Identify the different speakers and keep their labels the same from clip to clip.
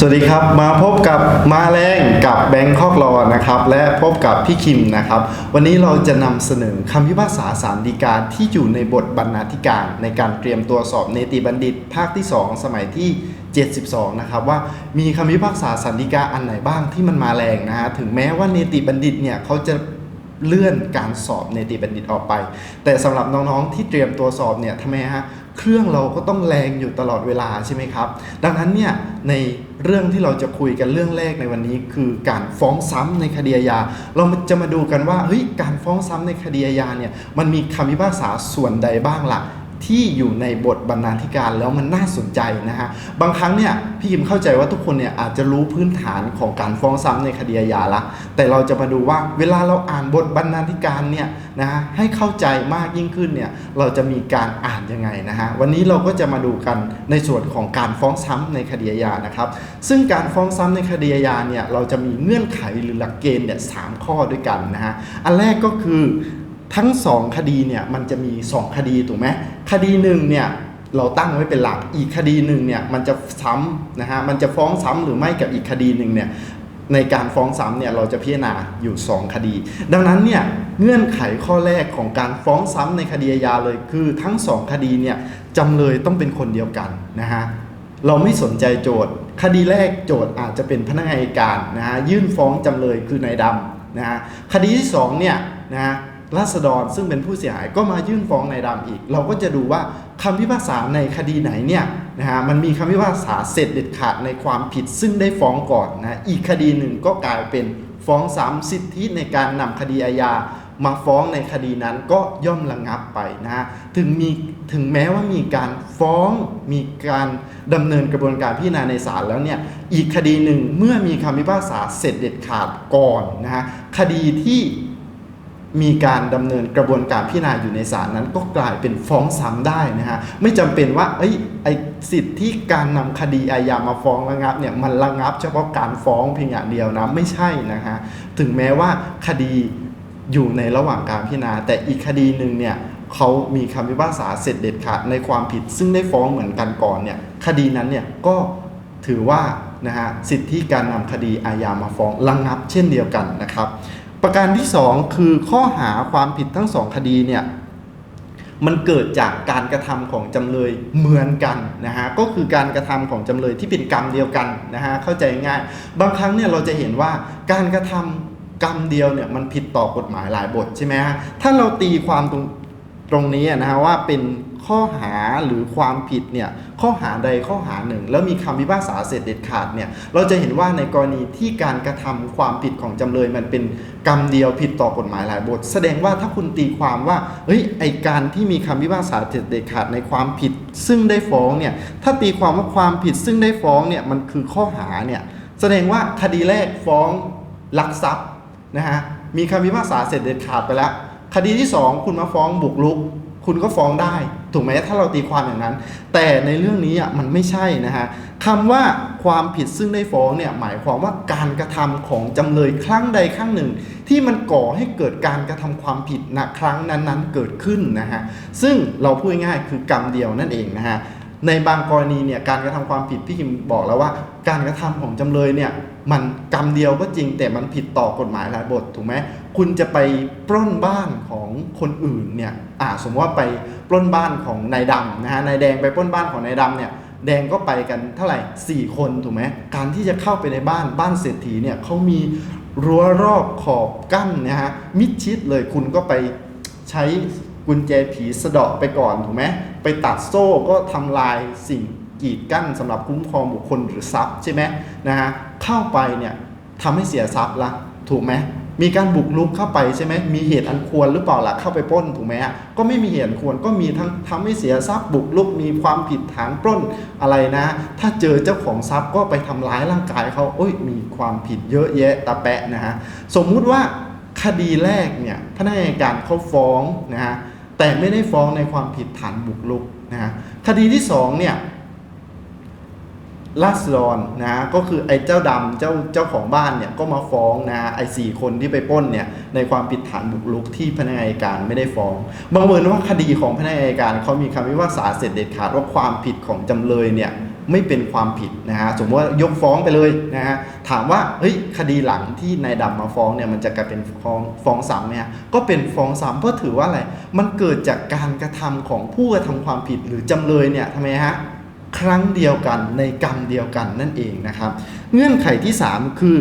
Speaker 1: สวัสดีครับ มาพบกับมาแรงกับแบงคอกรอนะครับ และพบกับพี่คิมนะครับ วันนี้เราจะนำเสนอคำพิพากษาสารดีกาที่อยู่ในบทบรรณาธิการ ในการเตรียมตัวสอบเนติบัณฑิต ภาคที่ 2 สมัยที่ 72 นะครับ ว่ามีคำพิพากษาสารดีกาอันไหนบ้างที่มันมาแรงนะฮะถึงแม้ว่าเนติบัณฑิตเนี่ยเขาจะเลื่อนการสอบในติบัณฑิตออกไป แต่สำหรับน้องๆที่เตรียมตัวสอบเนี่ยทำไมฮะ เครื่องเราก็ต้องแรงอยู่ตลอดเวลาใช่ไหมครับ ดังนั้นเนี่ยในเรื่องที่เราจะคุยกันเรื่องแรกในวันนี้คือการฟ้องซ้ำในคดีอาญาเราจะมาดูกันว่าเฮ้ยการฟ้องซ้ำในคดีอาญาเนี่ยมันมีคำพิพากษาส่วนใดบ้างล่ะ ที่อยู่ในบทบรรณาธิการแล้วมันน่าสนใจนะฮะบางครั้งเนี่ยพี่ยิมเข้าใจว่าทุกคนเนี่ยอาจจะรู้พื้นฐานของการฟ้องซ้ำในคดีอาญาละ แต่เราจะมาดูว่าเวลาเราอ่านบทบรรณาธิการเนี่ยนะฮะให้เข้าใจมากยิ่งขึ้นเนี่ยเราจะมีการอ่านยังไงนะฮะวันนี้เราก็จะมาดูกันในส่วนของการฟ้องซ้ำในคดีอาญานะครับซึ่งการฟ้องซ้ำในคดีอาญาเนี่ยเราจะมีเงื่อนไขหรือหลักเกณฑ์เนี่ยสามข้อด้วยกันนะฮะอันแรกก็คือทั้งสองคดีเนี่ยมันจะมี 2 คดีถูกไหม คดีหนึ่งเนี่ยเราตั้งไว้เป็นหลักอีกคดีหนึ่งเนี่ยมันจะซ้ำนะฮะมันจะฟ้องซ้ำหรือไม่กับอีกคดีหนึ่งเนี่ยในการฟ้องซ้ำเนี่ยเราจะพิจารณาอยู่ 2 คดี ดังนั้นเนี่ยเงื่อนไขข้อแรกของการฟ้องซ้ำในคดีอาญาเลยคือทั้ง 2 คดีเนี่ยจำเลยต้องเป็นคนเดียวกันนะฮะเราไม่สนใจโจทย์ คดีแรกโจทย์อาจจะเป็นพนักงานอัยการนะฮะยื่นฟ้องจำเลยคือนายดำนะฮะคดีที่สองเนี่ยนะฮะ ราษฎรซึ่งเป็นผู้เสียหายก็มายื่นฟ้องนายดำอีก เราก็จะดูว่าคำพิพากษาในคดีไหนเนี่ยนะฮะมันมีคำพิพากษาเสร็จเด็ดขาดในความผิดซึ่งได้ฟ้องก่อนนะอีกคดีหนึ่งก็กลายเป็นฟ้องซ้ำสิทธิในการนำคดีอาญามาฟ้องในคดีนั้นก็ย่อมระงับไปนะฮะถึงมีถึงแม้ว่ามีการฟ้องมีการดำเนินกระบวนการพิจารณาในศาลแล้วเนี่ยอีกคดีหนึ่งเมื่อมีคำพิพากษาเสร็จเด็ดขาดก่อนนะฮะคดีที่ มีการดำเนินกระบวนการพิจารณาอยู่ในศาลนั้นก็กลายเป็นฟ้องซ้ำได้นะฮะไม่จำเป็นว่าเอ้ไอสิทธิ์ที่การนำคดีอาญามาฟ้องระงับเนี่ยมันระงับเฉพาะการฟ้องเพียงอย่างเดียวนะไม่ใช่นะฮะถึงแม้ว่าคดีอยู่ในระหว่างการพิจารณา แต่อีกคดีหนึ่งเนี่ยเขามีคำพิพากษาเสร็จเด็ดขาดในความผิด ซึ่งได้ฟ้องเหมือนกันก่อนเนี่ยคดีนั้นเนี่ยก็ถือว่านะฮะสิทธิการนำคดีอาญามาฟ้องระงงับเช่นเดียวกันนะครับ ประการที่ 2 คือข้อหาความผิดทั้งสองคดีเนี่ยมันเกิดจากการกระทำของจำเลยเหมือนกันนะฮะก็คือการกระทำของจำเลยที่เป็นกรรมเดียวกันนะฮะเข้าใจง่าย บางครั้งเนี่ยเราจะเห็นว่าการกระทำกรรมเดียวเนี่ยมันผิดต่อกฎหมายหลายบทใช่ไหมฮะถ้าเราตีความตรงตรงนี้นะฮะว่าเป็น ข้อหาหรือความผิดเนี่ยข้อหาใดข้อหาหนึ่ง แล้วมีคำพิพากษาเสร็จเด็ดขาดเนี่ยเราจะเห็นว่าในกรณีที่การกระทำความผิดของจำเลยมันเป็นกรรมเดียวผิดต่อกฎหมายหลายบท แสดงว่าถ้าคุณตีความว่าเฮ้ยไอการที่มีคำพิพากษาเสร็จเด็ดขาดในความผิด ซึ่งได้ฟ้องเนี่ยถ้าตีความว่าความผิดซึ่งได้ฟ้องเนี่ยมันคือข้อหาเนี่ยแสดงว่าคดีแรกฟ้องลักทรัพย์นะฮะมีคำพิพากษาเสร็จเด็ดขาดไปแล้วคดีที่สองคุณมาฟ้องบุกรุก คุณก็ฟ้องได้ ถูกไหมถ้าเราตีความอย่างนั้น แต่ในเรื่องนี้อะมันไม่ใช่นะฮะคำว่าความผิดซึ่งได้ฟ้องเนี่ยหมายความว่าการกระทำของจำเลยครั้งใดครั้งหนึ่ง ที่มันก่อให้เกิดการกระทำความผิดณครั้งนั้นๆเกิดขึ้นนะฮะซึ่งเราพูดง่ายๆคือกรรมเดียวนั่นเองนะฮะในบางกรณีเนี่ยการกระทำความผิดพี่คิมบอกแล้วว่า การกระทำของจำเลยเนี่ย มันกรรมเดียวก็จริง แต่มันผิดต่อกฎหมายหลายบทถูกไหมคุณจะไปปล้นบ้านของคนอื่นเนี่ยอ่าสมมติว่าไปปล้นบ้านของนายดำนะฮะนายแดงไปปล้นบ้านของนายดำเนี่ยแดงก็ไปกันเท่าไหร่ 4 คนถูกไหมการที่จะเข้าไปในบ้านบ้านเศรษฐีเนี่ยเขามีรั้วรอบขอบกั้นนะฮะมิดชิดเลยคุณก็ไปใช้กุญแจผีสะเดาะไปก่อนถูกไหมไปตัดโซ่ก็ทำลายสิ่ง กีดกั้นสำหรับคุ้มครองบุคคลหรือทรัพย์ใช่ไหมนะฮะเข้าไปเนี่ยทำให้เสียทรัพย์ละถูกไหมมีการบุกรุกเข้าไปใช่ไหมมีเหตุอันควรหรือเปล่าล่ะเข้าไปปล้นถูกไหมก็ไม่มีเหตุอันควรก็มีทั้งทำให้เสียทรัพย์บุกรุกมีความผิดฐานปล้นอะไรนะ ถ้าเจอเจ้าของทรัพย์ก็ไปทำร้ายร่างกายเขาโอ้ยมีความผิดเยอะแยะตาแปะนะฮะสมมุติว่าคดีแรกเนี่ยพนักงานการเขาฟ้องนะฮะแต่ไม่ได้ฟ้องในความผิดฐานบุกรุกนะฮะคดีที่สองเนี่ย ลาสดอนนะก็คือไอ้เจ้าดำเจ้าเจ้าของบ้านเนี่ยก็มาฟ้องนะไอ้สี่คนที่ไปป้นเนี่ยในความผิดฐานบุกรุกที่พนักงานอัยการไม่ได้ฟ้องบังเอิญว่าคดีของพนักงานอัยการเขามีคำพิพากษาเสร็จเด็ดขาดว่าความผิดของจำเลยเนี่ยไม่เป็นความผิดนะฮะสมมติว่ายกฟ้องไปเลยนะฮะถามว่าเฮ้ยคดีหลังที่นายดำมาฟ้องเนี่ยมันจะกลายเป็นฟ้องฟ้องซ้ำไหมฮะก็เป็นฟ้องซ้ำเพราะถือว่าอะไรมันเกิดจากการกระทำของผู้กระทำความผิดหรือจำเลยเนี่ยทำไมฮะ ครั้งเดียวกันในกรรมเดียวกันนั่นเองนะครับ เงื่อนไขที่ 3 คือ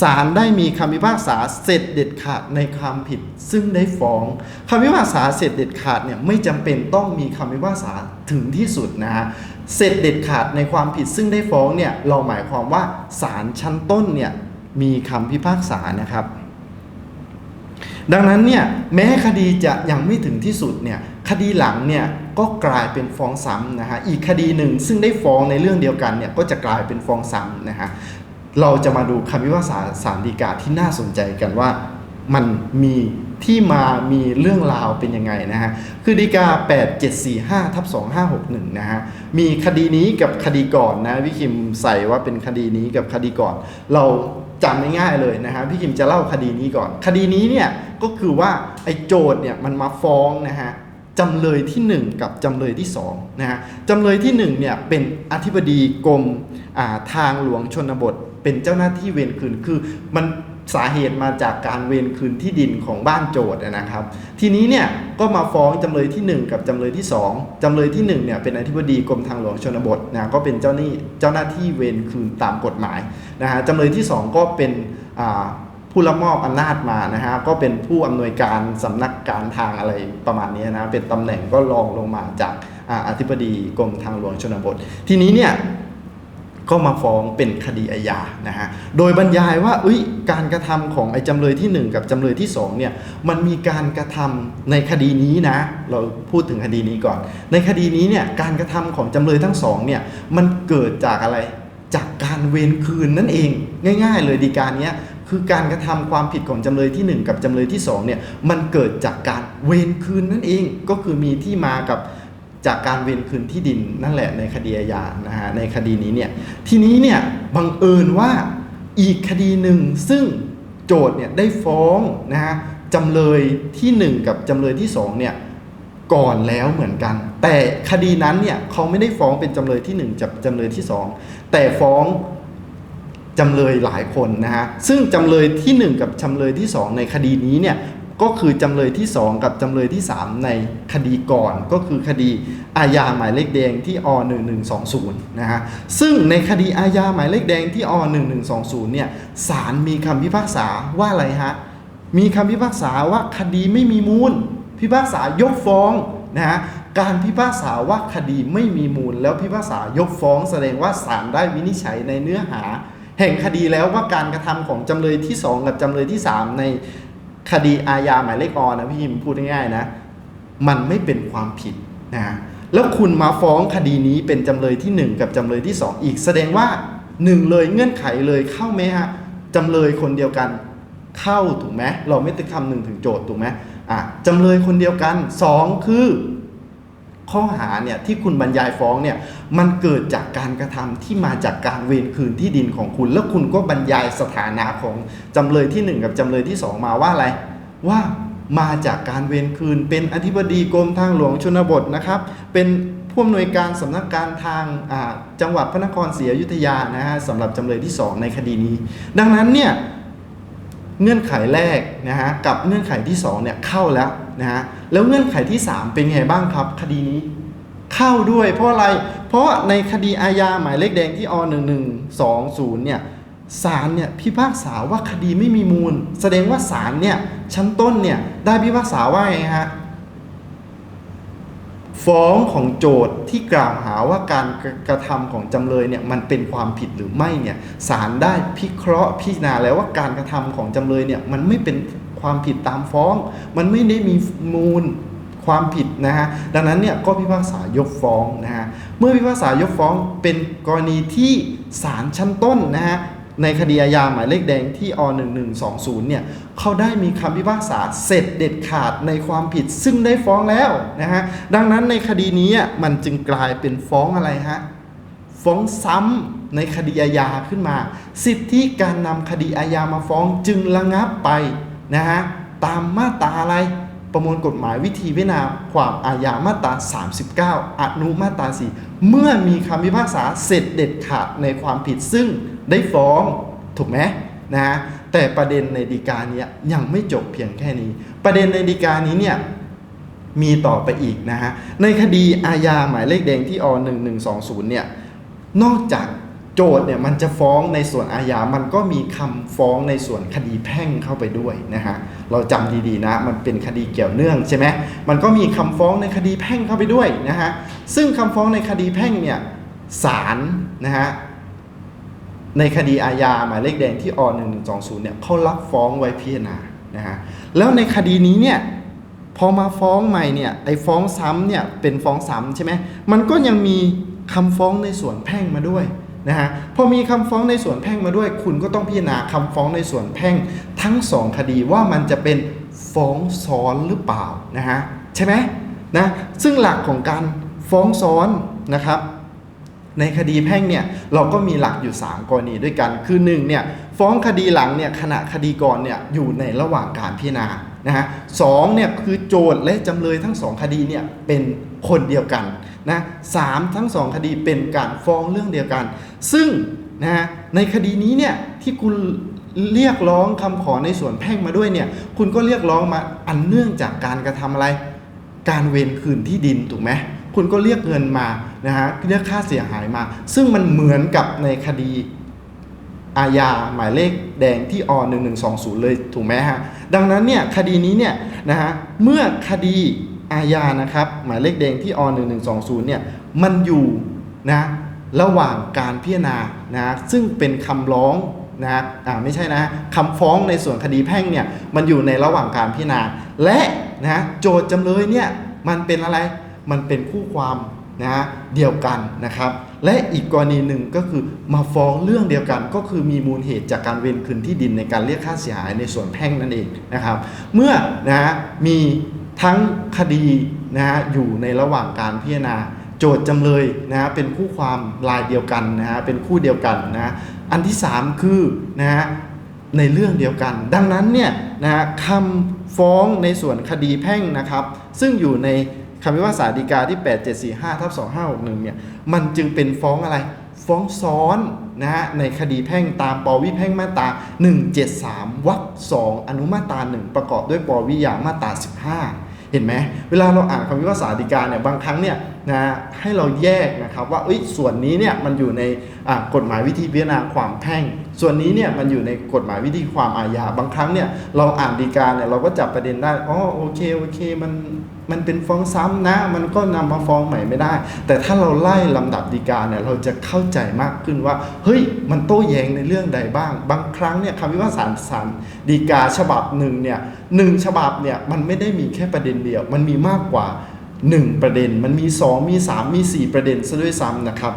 Speaker 1: ศาลได้มีคำพิพากษาเสร็จเด็ดขาดในความผิดซึ่งได้ฟ้องคำพิพากษาเสร็จเด็ดขาดเนี่ยไม่จำเป็นต้องมีคำพิพากษาถึงที่สุดนะฮะเสร็จเด็ดขาดในความผิดซึ่งได้ฟ้องเนี่ยเราหมายความว่าศาลชั้นต้นเนี่ยมีคำพิพากษานะครับ ดังนั้นเนี่ยแม้คดีจะยังไม่ถึงที่สุดเนี่ย คดีหลังเนี่ยก็กลายเป็นฟ้องซ้ำนะฮะอีกคดีหนึ่งซึ่งได้ฟ้องในเรื่องเดียวกันเนี่ยก็จะกลายเป็นฟ้องซ้ำนะฮะเราจะมาดูคำพิพากษาศาลฎีกาที่น่าสนใจกันว่ามันมีที่มามีเรื่องราวเป็นยังไงนะฮะ คือฎีกา 8745ทับ2561 นะฮะ มีคดีนี้กับคดีก่อนนะพี่คิมใส่ว่าเป็นคดีนี้กับคดีก่อน เราจำง่ายๆเลยนะฮะพี่คิมจะเล่าคดีนี้ก่อน คดีนี้เนี่ยก็คือว่าไอ้โจทย์เนี่ยมันมาฟ้องนะฮะ จำเลยที่ 1 กับจำเลยที่2นะฮะจำเลยที่1เนี่ยเป็นอธิบดีกรมาทางหลวงชนบท เป็นเจ้าหน้าที่เวรคืนคือมันสาเหตุมาจากการเวรคืนที่ดินของบ้านโจทย์นะครับ ทีนี้เนี่ยก็มาฟ้องจำเลยที่ 1 กับจำเลยที่ 2จำเลยที่1เนี่ยเป็นอธิบดีกรมทางหลวงชนบทนะก็เป็นเจ้าหนี้เจ้าหน้าที่เวรคืนตามกฎหมายนะฮะจำเลยที่ 2 ก็เป็นอ่า ผู้รับมอบอำนาจมานะฮะก็เป็นผู้อำนวยการสำนักการทางอะไรประมาณนี้นะเป็นตำแหน่งก็รองลงมาจากอาอธิบดีกรมทางหลวงชนบท ทีนี้เนี่ยก็มาฟ้องเป็นคดีอาญานะฮะ โดยบรรยายว่าอุ้ยการกระทำของไอ้จำเลยที่ 1 กับจำเลยที่2เนี่ย มันมีการกระทำในคดีนี้นะ เราพูดถึงคดีนี้ก่อน ในคดีนี้เนี่ย การกระทำของจำเลยทั้งสองเนี่ย มันเกิดจากอะไร จากการเวรคืนนั่นเอง ง่าย ๆ เลยดีการเนี้ย คือการกระทำความผิดของจำเลยที่ 1 กับจำเลยที่2เนี่ยมันเกิดจากการเวรคืนนั่นเองก็คือมีที่มากับจากการเวรคืนที่ดินนั่นแหละในคดีอาญานะฮะในคดีนี้เนี่ยทีนี้เนี่ยบังเอิญว่าอีกคดีหนึ่งซึ่งโจทย์เนี่ยได้ฟ้องนะฮะจำเลยทีหนึ่1 กับจำเลยที่2เนี่ยก่อนแล้วเหมือนกัน แต่คดีนั้นเนี่ยเขาไม่ได้ฟ้องเป็นจำเลยที่ 1 จับจำเลยที่ 2 แต่ฟ้อง จำเลยหลายคนนะฮะซึ่งจำเลยที่ 1 กับจำเลยที่ 2 ในคดีนี้เนี่ยก็คือจำเลยที่ 2 กับจำเลยที่ 3 ในคดีก่อน ก็คือคดีอาญาหมายเลขแดงที่อ1120นะฮะซึ่งในคดีอาญาหมายเลขแดงที่อ1120เนี่ยศาลมีคำพิพากษาว่าอะไรฮะมีคำพิพากษาว่าคดีไม่มีมูล พิพากษายกฟ้องนะฮะการพิพากษาว่าคดีไม่มีมูล แล้วพิพากษายกฟ้องแสดงว่าศาลได้วินิจฉัยในเนื้อหา แห่งคดีแล้วว่าการกระทำของจำเลยที่ 2 กับจำเลยที่ 3 ในคดีอาญาหมายเลขอนะพี่ยิมพูดง่ายๆนะ มันไม่เป็นความผิดนะแล้วคุณมาฟ้องคดีนี้เป็นจำเลยที่ 1 กับจำเลยที่ 2 อีก แสดงว่า 1 เลยเงื่อนไขเลยเข้าไหมฮะจำเลยคนเดียวกันเข้าถูกไหมเราไม่ได้คำหนึ่งถึงโจทย์ถูกไหมอะจำเลยคนเดียวกัน 2 คือ ข้อหาเนี่ยที่คุณบรรยายฟ้องเนี่ยมันเกิดจากการกระทำที่มาจากการเวรคืนที่ดินของคุณ แล้วคุณก็บรรยายสถานะของจำเลยที่ 1 กับจำเลยที่ 2 มาว่าอะไร ว่ามาจากการเวรคืน เป็นอธิบดีกรมทางหลวงชนบทนะครับ เป็นผู้อำนวยการสำนักการทางจังหวัดพระนครศรีอยุธยานะฮะสำหรับจำเลยที่ 2 ในคดีนี้ ดังนั้นเนี่ย เงื่อนไขแรกนะฮะกับเงื่อนไขที่2เนี่ยเข้าแล้วนะฮะแล้วเงื่อนไขที่ 3 เป็นไงบ้างครับ คดีนี้เข้าด้วยเพราะอะไร เพราะในคดีอาญาหมายเลขแดงที่อ1120เนี่ยศาลเนี่ยพิพากษาว่าคดีไม่มีมูล แสดงว่าศาลเนี่ยชั้นต้นเนี่ยได้พิพากษาว่าไงฮะ ฟ้องของโจทย์ที่กล่าวหาว่าการกระทำของจำเลยเนี่ยมันเป็นความผิดหรือไม่เนี่ยศาลได้พิเคราะห์พิจารณาแล้วว่าการกระทำของจำเลยเนี่ยมันไม่เป็นความผิดตามฟ้อง มันไม่ได้มีมูลความผิดนะฮะดังนั้นเนี่ยก็พิพากษายกฟ้องนะฮะเมื่อพิพากษายกฟ้องเป็นกรณีที่ศาลชั้นต้นนะฮะ ในคดีอาญาหมายเลขแดงที่อ1120เนี่ยเขาได้มีคำพิพากษาเสร็จเด็ดขาดในความผิดซึ่งได้ฟ้องแล้วนะฮะดังนั้นในคดีนี้อะมันจึงกลายเป็นฟ้องอะไรฮะฟ้องซ้ำในคดีอาญาขึ้นมา สิทธิการนำคดีอาญามาฟ้องจึงระงับไปนะฮะตามมาตราอะไร ประมวลกฎหมายวิธีพิจารณาความอาญามาตรา 39 อนุมาตรา 4 เมื่อมีคำพิพากษาเสร็จเด็ดขาดในความผิดซึ่งได้ฟ้องถูกไหมนะฮะแต่ประเด็นในดีกาเนี้ยยังไม่จบเพียงแค่นี้ ประเด็นในดีกานี้เนี่ยมีต่อไปอีกนะฮะในคดีอาญาหมายเลขแดงที่อ1120เนี่ยนอกจากโจทย์เนี่ยมันจะฟ้องในส่วนอาญา มันก็มีคำฟ้องในส่วนคดีแพ่งเข้าไปด้วยนะฮะ เราจำดีๆนะ มันเป็นคดีเกี่ยวเนื่องใช่ไหมมันก็มีคำฟ้องในคดีแพ่งเข้าไปด้วยนะฮะซึ่งคำฟ้องในคดีแพ่งเนี่ยศาลนะฮะในคดีอาญาหมายเลขแดงที่อ1120เนี่ยเขารับฟ้องไว้พิจารณานะฮะแล้วในคดีนี้เนี่ยพอมาฟ้องใหม่เนี่ยไอ้ฟ้องซ้ำเนี่ยเป็นฟ้องซ้ำใช่ไหมมันก็ยังมีคำฟ้องในส่วนแพ่งมาด้วย นะฮะพอมีคำฟ้องในส่วนแพ่งมาด้วย คุณก็ต้องพิจารณาคำฟ้องในส่วนแพ่งทั้งสองคดีว่ามันจะเป็นฟ้องซ้อนหรือเปล่านะฮะใช่ไหมนะซึ่งหลักของการฟ้องซ้อนนะครับ ในคดีแพ่งเนี่ยเราก็มีหลักอยู่ 3 กรณีด้วยกันคือ1เนี่ย ฟ้องคดีหลังเนี่ยขณะคดีก่อนเนี่ยอยู่ในระหว่างการพิจารณานะฮะสองเนี่ยคือโจทย์และจำเลยทั้งสองคดีเนี่ยเป็นคนเดียวกันนะสามทั้งสองคดีเป็นการฟ้องเรื่องเดียวกัน ซึ่งนะฮะในคดีนี้เนี่ยที่คุณเรียกร้องคำขอในส่วนแพ่งมาด้วยเนี่ยคุณก็เรียกร้องมาอันเนื่องจากการกระทำอะไร การเวรคืนที่ดินถูกไหมคุณก็เรียกเงินมานะฮะเรียกค่าเสียหายมา ซึ่งมันเหมือนกับในคดี อาญาหมายเลขแดงที่อ1120 เลยถูกไหมฮะ ดังนั้นเนี่ยคดีนี้เนี่ยนะฮะเมื่อคดีอาญานะครับหมายเลขแดงที่อ1120 เนี่ยมันอยู่นะระหว่างการพิจารณานะซึ่งเป็นคำร้องนะอ่าไม่ใช่นะคำฟ้องในส่วนคดีแพ่งเนี่ยมันอยู่ในระหว่างการพิจารณา และนะโจทย์จำเลยเนี่ยมันเป็นอะไรมันเป็นคู่ความ นะเดียวกันนะครับ และอีกกรณีหนึ่งก็คือมาฟ้องเรื่องเดียวกัน ก็คือมีมูลเหตุจากการเวรคืนที่ดินในการเรียกค่าเสียหายในส่วนแพ่งนั่นเองนะครับ เมื่อนะมีทั้งคดีนะฮะอยู่ในระหว่างการพิจารณา โจทย์จำเลยนะฮะเป็นคู่ความรายเดียวกันนะฮะเป็นคู่เดียวกันนะฮะอันที่ 3 คือนะฮะในเรื่องเดียวกัน ดังนั้นเนี่ยนะฮะคำฟ้องในส่วนคดีแพ่งนะครับ ซึ่งอยู่ใน คำพิพากษาฎีกาที่ 8745ทับ2561เนี่ยมันจึงเป็นฟ้องอะไร ฟ้องซ้อนนะฮะในคดีแพ่งตามปวิแพ่งมาตรา 173วรรค2อนุมาตรา 1 ประกอบด้วยปวิยามาตรา 15 เห็นไหมเวลาเราอ่านคำพิพากษาฎีกาเนี่ยบางครั้งเนี่ยนะให้เราแยกนะครับว่าเอ้ยส่วนนี้เนี่ยมันอยู่ในกฎหมายวิธีพิจารณาความแพ่ง ส่วนนี้เนี่ยมันอยู่ในกฎหมายวิธีความอาญาบางครั้งเนี่ยเราอ่านฎีกาเนี่ยเราก็จับประเด็นได้อ๋อโอเคโอเคมันมันเป็นฟ้องซ้ำนะ มันก็นำมาฟ้องใหม่ไม่ได้ แต่ถ้าเราไล่ลำดับฎีกาเนี่ยเราจะเข้าใจมากขึ้นว่า เฮ้ย มันโต้แย้งในเรื่องใดบ้าง บางครั้งเนี่ยคำพิพากษาศาลฎีกาฉบับหนึ่งเนี่ยหนึ่งฉบับเนี่ยมันไม่ได้มีแค่ประเด็นเดียว มันมีมากกว่า 1 ประเด็น มันมี 2 มี 3 มี 4 ประเด็นซะด้วยซ้ำนะครับ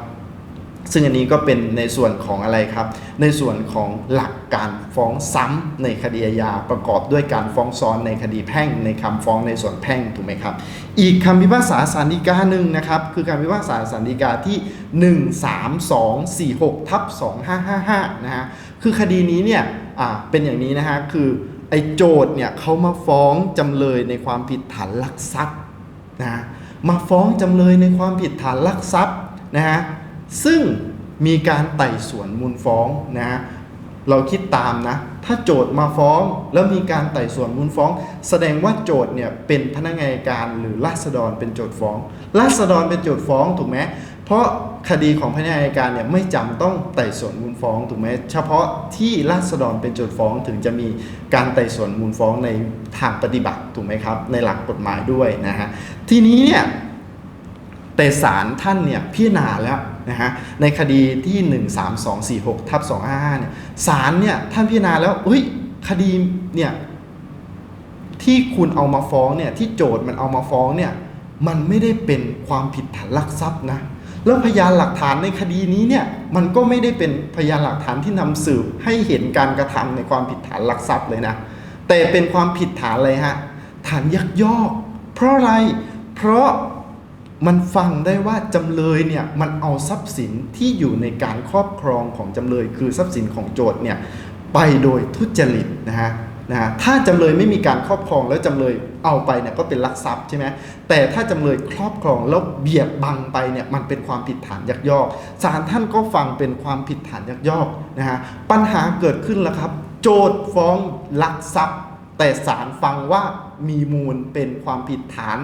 Speaker 1: ซึ่งอันนี้ก็เป็นในส่วนของอะไรครับ ในส่วนของหลักการฟ้องซ้ำในคดีอาญาประกอบด้วยการฟ้องซ้อนในคดีแพ่ง ในคำฟ้องในส่วนแพ่งถูกไหมครับ อีกคำพิพากษาสารดีกาหนึ่งนะครับ คือคำพิพากษาสารดีกาที่ 13246ทับ2555นะฮะคือคดีนี้เนี่ยอ่าเป็นอย่างนี้นะฮะคือไอ้โจทย์เนี่ยเขามาฟ้องจำเลยในความผิดฐานลักทรัพย์นะมาฟ้องจำเลยในความผิดฐานลักทรัพย์นะฮะ ซึ่งมีการไต่สวนมูลฟ้องนะฮะเราคิดตามนะ ถ้าโจทย์มาฟ้องแล้วมีการไต่สวนมูลฟ้อง แสดงว่าโจทย์เนี่ยเป็นพนักงานการหรือราษฎรเป็นโจทย์ฟ้อง ราษฎรเป็นโจทย์ฟ้องถูกไหมเพราะคดีของพนักงานการเนี่ยไม่จำต้องไต่สวนมูลฟ้องถูกไหมเฉพาะที่ราษฎรเป็นโจทย์ฟ้องถึงจะมีการไต่สวนมูลฟ้องในทางปฏิบัติถูกไหมครับในหลักกฎหมายด้วยนะฮะทีนี้เนี่ย แต่ศาลท่านเนี่ยพิจารณาแล้วนะฮะในคดีที่ 13246ทับ255เนี่ยศาลเนี่ยท่านพิจารณาแล้วเฮ้ยคดีเนี่ยที่คุณเอามาฟ้องเนี่ยที่โจทย์มันเอามาฟ้องเนี่ยมันไม่ได้เป็นความผิดฐานลักทรัพย์นะแล้วพยานหลักฐานในคดีนี้เนี่ยมันก็ไม่ได้เป็นพยานหลักฐานที่นำสืบให้เห็นการกระทำในความผิดฐานลักทรัพย์เลยนะแต่เป็นความผิดฐานอะไรฮะฐานยักยอก เพราะอะไรเพราะ มันฟังได้ว่าจำเลยเนี่ยมันเอาทรัพย์สินที่อยู่ในการครอบครองของจำเลย คือทรัพย์สินของโจทย์เนี่ยไปโดยทุจริตนะฮะนะฮะถ้าจำเลยไม่มีการครอบครองแล้วจำเลยเอาไปเนี่ยก็เป็นลักทรัพย์ใช่ไหมแต่ถ้าจำเลยครอบครองแล้วเบียดบังไปเนี่ยมันเป็นความผิดฐานยักยอกศาลท่านก็ฟังเป็นความผิดฐานยักยอกนะฮะปัญหาเกิดขึ้นแล้วครับ โจทฟ้องลักทรัพย์ แต่ศาลฟังว่ามีมูลเป็นความผิดฐาน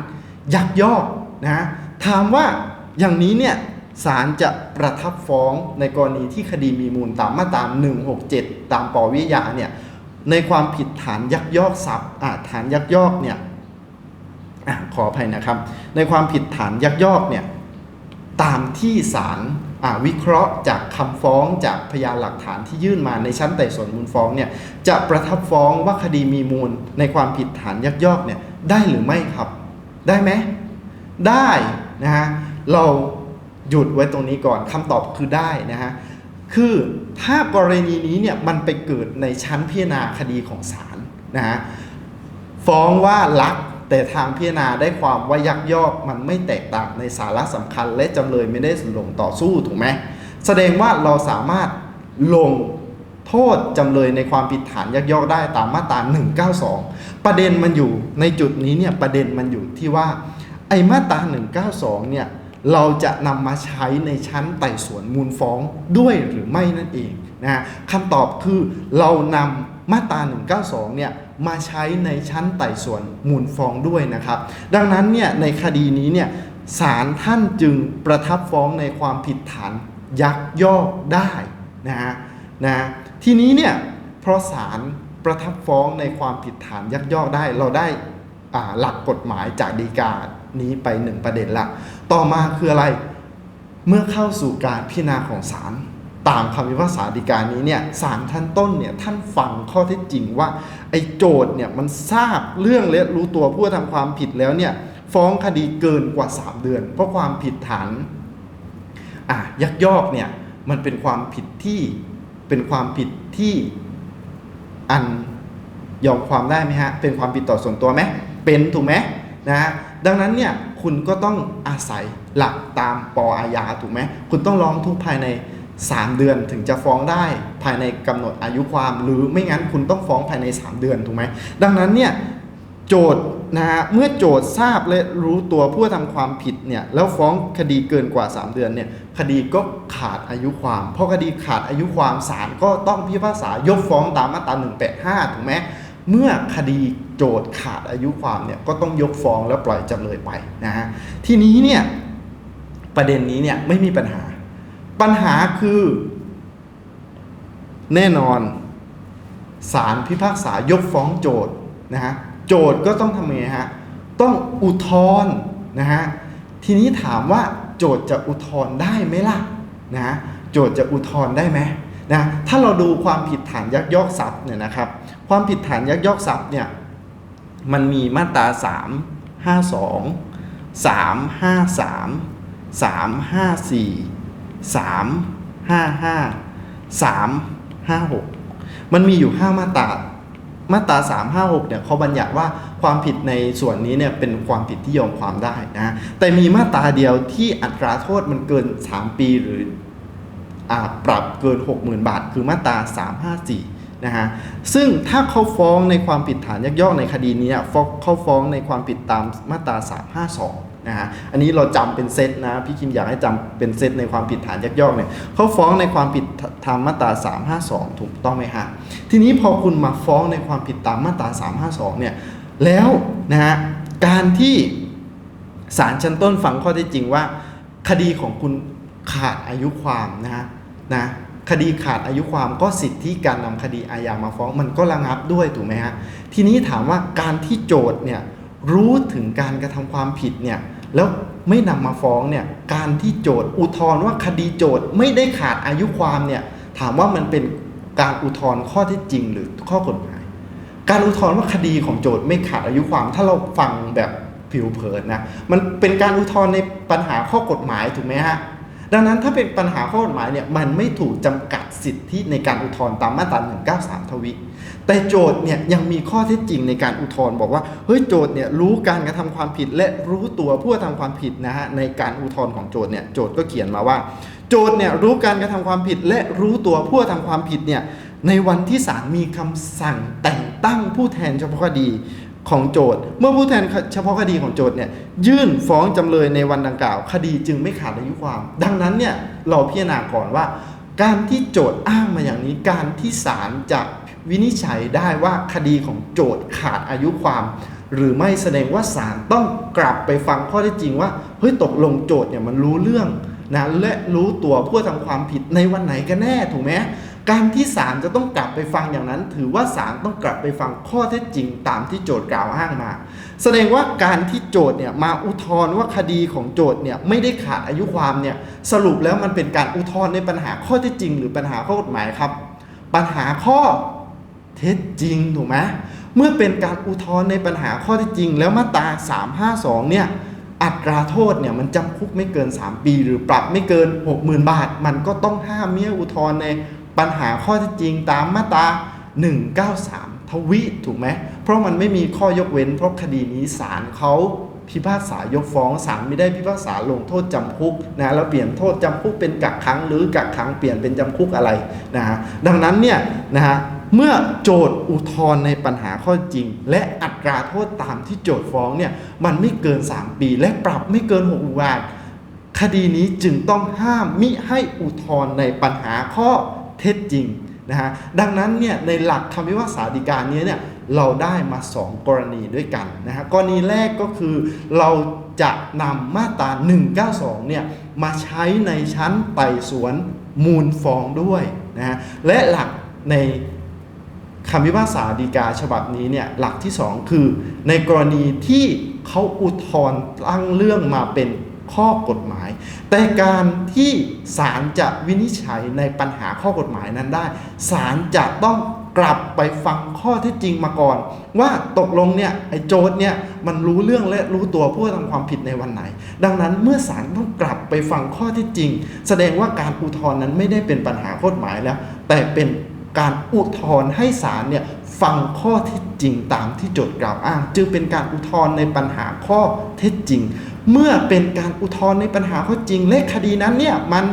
Speaker 1: ยักยอกนะฮะ ถามว่าอย่างนี้เนี่ยศาลจะประทับฟ้องในกรณีที่คดีมีมูลตามมาตรา167 ตามปวิยาเนี่ยในความผิดฐานยักยอกทรัพย์อ่าฐานยักยอกเนี่ยอขออภัยนะครับ ในความผิดฐานยักยอกเนี่ยตามที่ศาลวิเคราะห์จากคำฟ้องจากพยานหลักฐานที่ยื่นมาในชั้นไต่สวนมูลฟ้องเนี่ยจะประทับฟ้องว่าคดีมีมูลในความผิดฐานยักยอกเนี่ยได้หรือไม่ครับ ได้ไหมได้ นะฮะเราหยุดไว้ตรงนี้ก่อนคำตอบคือได้นะฮะคือถ้ากรณีนี้เนี่ยมันไปเกิดในชั้นพิจารณาคดีของศาลนะฮะฟ้องว่าลักแต่ทางพิจารณาได้ความว่ายักยอกมันไม่แตกต่างในสาระสำคัญ และจำเลยไม่ได้ลงต่อสู้ถูกไหมแสดงว่าเราสามารถลงโทษจำเลยในความผิดฐานยักยอกได้ตามมาตรา192 ประเด็นมันอยู่ในจุดนี้เนี่ยประเด็นมันอยู่ที่ว่า ไอ้มาตรา 192 เนี่ยเราจะนำมาใช้ในชั้นไต่สวนมูลฟ้องด้วยหรือไม่นั่นเองนะฮะคำตอบคือเรานำมาตรา 192 เนี่ยมาใช้ในชั้นไต่สวนมูลฟ้องด้วยนะครับ ดังนั้นเนี่ยในคดีนี้เนี่ยศาลท่านจึงประทับฟ้องในความผิดฐานยักยอกได้นะฮะนะทีนี้เนี่ยเพราะศาลประทับฟ้องในความผิดฐานยักยอกได้ เราได้หลักกฎหมายจากดีกา นี้ไปหนึ่งประเด็นละต่อมาคืออะไร เมื่อเข้าสู่การพิจารณาของศาลตามคำพิพากษาฎีกานี้เนี่ยศาลท่านต้นเนี่ยท่านฟังข้อเท็จจริงว่าไอ้โจทย์เนี่ยมันทราบเรื่องและรู้ตัวผู้กระทำความผิดแล้วเนี่ยฟ้องคดีเกินกว่า 3 เดือน เพราะความผิดฐานอะยักยอกเนี่ยมันเป็นความผิดที่เป็นความผิดที่อันยอมความได้ไหมฮะเป็นความผิดต่อส่วนตัวไหมเป็นถูกไหมนะ ดังนั้นเนี่ยคุณก็ต้องอาศัยหลักตามปออาญาถูกไหมคุณต้องร้องทุกภายใน 3 เดือนถึงจะฟ้องได้ภายในกำหนดอายุความ หรือไม่งั้นคุณต้องฟ้องภายใน 3 เดือนถูกไหมดังนั้นเนี่ยโจทย์นะฮะเมื่อโจทย์ทราบและรู้ตัวผู้กระทำความผิดเนี่ยแล้วฟ้องคดีเกินกว่า 3 เดือนเนี่ยคดีก็ขาดอายุความ เพราะคดีขาดอายุความศาลก็ต้องพิพากษายกฟ้องตามมาตรา185ถูกไหม เมื่อคดีโจทย์ขาดอายุความเนี่ยก็ต้องยกฟ้องแล้วปล่อยจำเลยไปนะฮะทีนี้เนี่ยประเด็นนี้เนี่ยไม่มีปัญหา ปัญหาคือ แน่นอนศาลพิพากษายกฟ้องโจทย์นะฮะโจทย์ก็ต้องทำไงฮะต้องอุทธรณ์นะฮะทีนี้ถามว่าโจทย์จะอุทธรณ์ได้ไหมล่ะนะโจทย์จะอุทธรณ์ได้ไหมนะถ้าเราดูความผิดฐานยักยอกทรัพย์เนี่ยนะครับ ความผิดฐานยักยอกทรัพย์เนี่ยมันมีมาตรา 3 5 2 3 5 3 3 5 4สามห้าห้าสามห้าหกมันมีอยู่ห้ามาตรามาตราสามห้าหกเนี่ยเขาบัญญัติว่าความผิดในส่วนนี้เนี่ยเป็นความผิดที่ยอมความได้นะแต่มีมาตราเดียวที่อัตราโทษมันเกิน 3 ปีหรืออปรับเกิน 60,000 บาท คือมาตรา 354 นะฮะซึ่งถ้าเขาฟ้องในความผิดฐานยักยอกในคดีนี้ฟ้องเขาฟ้องในความผิดตามมาตรา 352 นะฮะอันนี้เราจำเป็นเซตนะพี่คิมอยากให้จำเป็นเซตในความผิดฐานยักยอกเนี่ยเขาฟ้องในความผิดตามมาตรา 352 ถูกต้องไหมฮะทีนี้พอคุณมาฟ้องในความผิดตามมาตรา 352 เนี่ยแล้วนะฮะการที่ศาลชั้นต้นฟังข้อเท็จจริงว่า คดีของคุณขาดอายุความนะฮะนะ คดีขาดอายุความก็สิทธิการนำคดีอาญามาฟ้องมันก็ระงับด้วยถูกไหมฮะทีนี้ถามว่าการที่โจทย์เนี่ยรู้ถึงการกระทำความผิดเนี่ยแล้วไม่นำมาฟ้องเนี่ยการที่โจทย์อุทธรณ์ว่าคดีโจทย์ไม่ได้ขาดอายุความเนี่ยถามว่ามันเป็นการอุทธรณ์ข้อท็จจริงหรือข้อกฎหมาย การอุทธรณ์ว่าคดีของโจทย์ไม่ขาดอายุความถ้าเราฟังแบบผิวเผินนะมันเป็นการอุทธรณ์ในปัญหาข้อกฎหมายถูกไหมฮะ ดังนั้นถ้าเป็นปัญหาข้อกฎหมายเนี่ยมันไม่ถูกจำกัดสิทธิในการอุทธรณ์ตามมาตรา193 ทวีแต่โจทย์เนี่ยยังมีข้อเท็จจริงในการอุทธรณ์บอกว่าเฮ้ยโจทย์เนี่ยรู้การกระทำความผิดและรู้ตัวผู้กระทำความผิดนะฮะในการอุทธรณ์ของโจทย์เนี่ยโจทย์ก็เขียนมาว่า โจทย์เนี่ยรู้การกระทำความผิด และรู้ตัวผู้กระทำความผิดเนี่ยในวันที่ศาลมีคำสั่งแต่งตั้งผู้แทนเฉพาะคดี ของโจทย์ เมื่อผู้แทนเฉพาะคดีของโจทย์เนี่ยยื่นฟ้องจำเลยในวันดังกล่าว คดีจึงไม่ขาดอายุความ ดังนั้นเนี่ยเราพิจารณาก่อนว่า การที่โจทย์อ้างมาอย่างนี้การที่ศาลจะวินิจฉัยได้ว่าคดีของโจทย์ขาดอายุความ หรือไม่แสดงว่าศาลต้องกลับไปฟังข้อเท็จจริงว่าเฮ้ยตกลงโจทย์เนี่ยมันรู้เรื่องนะและรู้ตัวผู้ทำความผิดในวันไหนกันแน่ถูกไหม การที่ศาลจะต้องกลับไปฟังอย่างนั้น ถือว่าศาลต้องกลับไปฟังข้อเท็จจริงตามที่โจทย์กล่าวอ้างมา แสดงว่าการที่โจทย์เนี่ยมาอุทธรณ์ว่าคดีของโจทย์เนี่ยไม่ได้ขาดอายุความเนี่ยสรุปแล้วมันเป็นการอุทธรณ์ในปัญหาข้อเท็จจริง หรือปัญหาข้อกฎหมายครับ ปัญหาข้อเท็จจริงถูกไหมเมื่อเป็นการอุทธรณ์ในปัญหาข้อเท็จจริง แล้วมาตรา352เนี่ยอัตราโทษเนี่ยมันจำคุกไม่เกิน 3 ปี หรือปรับไม่เกิน 60,000 บาท มันก็ต้องห้ามเมียอุทธรณ์ใน ปัญหาข้อท็จจริงตามมาตรา 193 ทวิถูกไหม เพราะมันไม่มีข้อยกเว้น เพราะคดีนี้ศาลเขาพิพากษายกฟ้องศาลไม่ได้พิพากษาลงโทษจำคุกนะแล้วเปลี่ยนโทษจำคุกเป็นกักขังหรือกักขังเปลี่ยนเป็นจำคุกอะไรนะฮะดังนั้นเนี่ยนะฮะเมื่อโจทย์อุทธรณ์ในปัญหาข้อจริง และอัตราโทษตามที่โจทย์ฟ้องเนี่ยมันไม่เกิน 3 ปี และปรับไม่เกิน6บาทคดีนี้จึงต้องห้ามมิให้อุทธรณ์ในปัญหาข้อ เท็จจริงนะฮะดังนั้นเนี่ยในหลักคำพิพากษาฎีกาเนี้ยเนี่ยเราได้มา 2 กรณีด้วยกันนะฮะกรณีแรกก็คือเราจะนำมาตรา 192 เนี่ยมาใช้ในชั้นไต่สวนมูลฟ้องด้วยนะฮะและหลักในคำพิพากษาฎีกาฉบับนี้เนี่ยหลักที่ 2 คือในกรณีที่เขาอุทธรณ์ตั้งเรื่องมาเป็น ข้อกฎหมาย แต่การที่ศาลจะวินิจฉัยในปัญหาข้อกฎหมายนั้นได้ศาลจะต้องกลับไปฟังข้อเท็จจริงมาก่อน ว่าตกลงเนี่ยไอ้โจทย์เนี่ยมันรู้เรื่องและรู้ตัวผู้ทำความผิดในวันไหน ดังนั้นเมื่อศาลต้องกลับไปฟังข้อเท็จจริง แสดงว่าการอุทธรณ์นั้นไม่ได้เป็นปัญหาข้อกฎหมายแล้ว แต่เป็นการอุทธรณ์ให้ศาลเนี่ย ฟังข้อเท็จจริงตามที่โจทย์กล่าวอ้าง จึงเป็นการอุทธรณ์ในปัญหาข้อเท็จจริง เมื่อเป็นการอุทธรณ์ในปัญหาข้อจริงและคดีนั้นเนี่ยมัน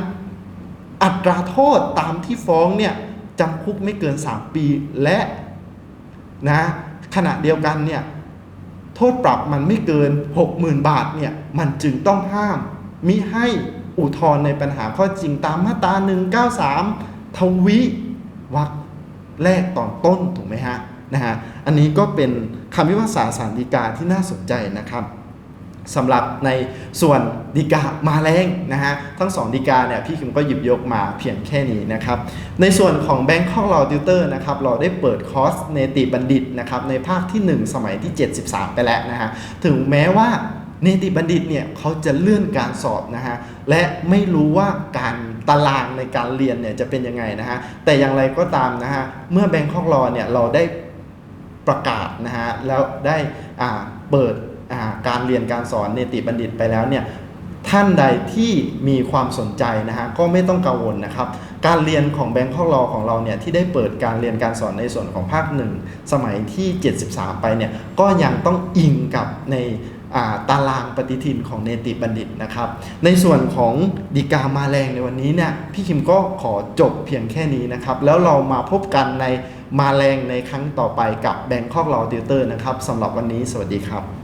Speaker 1: อัตราโทษตามที่ฟ้องเนี่ยจำคุกไม่เกิน 3 ปีและนะขณะเดียวกันเนี่ยโทษปรับมันไม่เกิน 60,000 บาทเนี่ยมันจึงต้องห้ามมิให้อุทธรณ์ในปัญหาข้อจริงตามมาตรา193 ทวิวรรค แรกตอนต้นถูกไหมฮะนะฮะอันนี้ก็เป็นคำพิพากษาสารดีกาที่น่าสนใจนะครับสำหรับในส่วนดีกามาแรงนะฮะทั้งสองดีกาเนี่ยพี่คิมก็หยิบยกมาเพียงแค่นี้นะครับในส่วนของ Bangkok Law Tutor นะครับเราได้เปิดคอร์สเนติบัณฑิตนะครับในภาคที่ 1 สมัยที่ 73 ไปแล้วนะฮะถึงแม้ว่า นติบัณฑิตเนี่ยเขาจะเลื่อนการสอบนะฮะและไม่รู้ว่าการตารางในการเรียนเนี่ยจะเป็นยังไงนะฮะแต่อย่างไรก็ตามนะฮะเมื่อ Bangkok Law เนี่ยเราได้ประกาศนะฮะแล้วได้อ่าเปิดอ่าการเรียนการสอนเนติบัณฑิตไปแล้วเนี่ยท่านใดที่มีความสนใจนะฮะก็ไม่ต้องกังวลนะครับ การเรียนของ Bangkok Law ของเราเนี่ยที่ได้เปิดการเรียนการสอนในส่วนของภาคหนึ่งสมัยที่ 73 ไปเนี่ยก็ยังต้องอิงกับใน ตารางปฏิทินของเนติบัณฑิตนะครับ ในส่วนของดีกามาแรงในวันนี้เนี่ยพี่คิมก็ขอจบเพียงแค่นี้นะครับ แล้วเรามาพบกันในมาแรงในครั้งต่อไปกับ Bangkok Law Tutor นะครับสำหรับวันนี้สวัสดีครับ